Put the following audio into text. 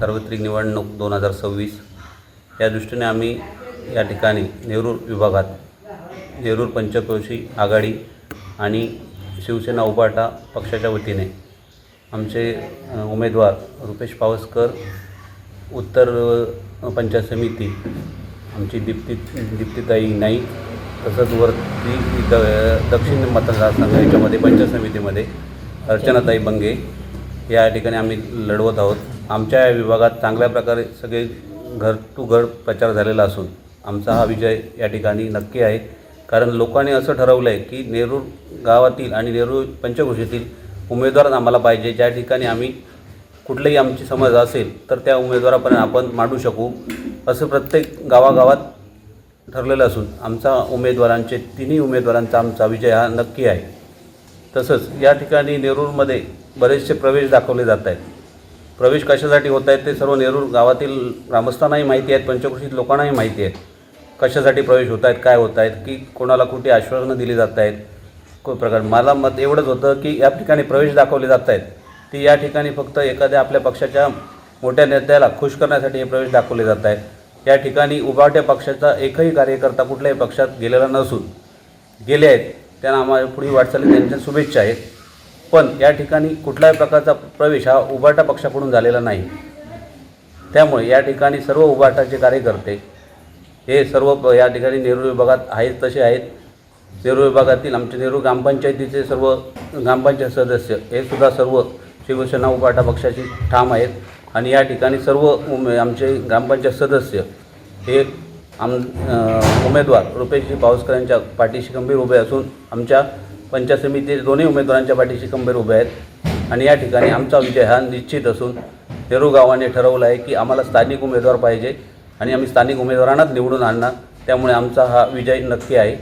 सार्वत्रिक निवडणूक दोन हजार सव्वीस. या दृष्टीने आम्ही या ठिकाणी नेरूर विभागात नेरूर पंचक्रोशी आघाडी आणि शिवसेना उबाटा पक्षाच्या वतीने आमचे उमेदवार रुपेश पावसकर उत्तर पंचायत समिती आमची दीप्ती दीप्तीताई नाईक तसंच वरती द दक्षिण मतदारसंघ याच्यामध्ये पंचायत समितीमध्ये अर्चनाताई बंगे या ठिकाणी आम्ही लढवत आहोत. आमच्या या विभागात चांगल्या प्रकारे सगळे घर टू घर प्रचार झालेला असून आमचा हा विजय या ठिकाणी नक्की आहे. कारण लोकांनी असं ठरवलं आहे की नेरूर गावातील आणि नेरूर पंचक्रोशीतील उमेदवार आम्हाला पाहिजे. ज्या ठिकाणी आम्ही कुठलंही आमची समज असेल तर त्या उमेदवारापर्यंत आपण मांडू शकू असं प्रत्येक गावागावात ठरलेलं असून आमचा उमेदवारांचे तिन्ही उमेदवारांचा आमचा विजय हा नक्की आहे. तसंच या ठिकाणी नेरूरमध्ये बरेचसे प्रवेश दाखवले जात आहेत. प्रवेश कशासाठी होत आहेत ते सर्व नेरूर गावातील ग्रामस्थांनाही माहिती आहेत पंचकृषीत लोकांनाही माहिती आहेत. कशासाठी प्रवेश होत आहेत काय होत आहेत की कोणाला कुठे आश्वासनं दिली जात आहेत कोण प्रकार. मला मत एवढंच होतं की या ठिकाणी प्रवेश दाखवले जात आहेत. ती या ठिकाणी फक्त एखाद्या आपल्या पक्षाच्या मोठ्या नेत्याला खुश करण्यासाठी हे प्रवेश दाखवले जात आहेत. या ठिकाणी उभाट्या पक्षाचा एकही कार्यकर्ता कुठल्याही पक्षात गेलेला नसून गेले आहेत. त्यांना आम्हाला पुढील वाटचाली त्यांच्या शुभेच्छा आहेत. पण या ठिकाणी कुठल्याही प्रकारचा प्रवेश हा उभाटा पक्षाकडून झालेला नाही. त्यामुळे या ठिकाणी सर्व उभाटाचे कार्यकर्ते हे सर्व प- या ठिकाणी नेहरू विभागात आहेत तसे आहेत. नेहरू विभागातील आमचे नेहरू ग्रामपंचायतीचे सर्व ग्रामपंचायत सदस्य हे सुद्धा सर्व शिवसेना उभाटा पक्षाची ठाम आहेत. आणि या ठिकाणी सर्व उमे आमचे ग्रामपंचायत सदस्य हे आम उमेदवार रुपेशजी पावसकर यांच्या पाठीशी गंभीर उभे असून आमच्या पंचायत समितीचे दोन्ही उमेदवारांच्या पाठीशी खंबीर उभे आहेत. आणि या ठिकाणी आमचा विजय हा निश्चित असून नेहरू गावाने ठरवलं आहे की आम्हाला स्थानिक उमेदवार पाहिजे आणि आम्ही स्थानिक उमेदवारांनाच निवडून आणणार. त्यामुळे आमचा हा विजय नक्की आहे.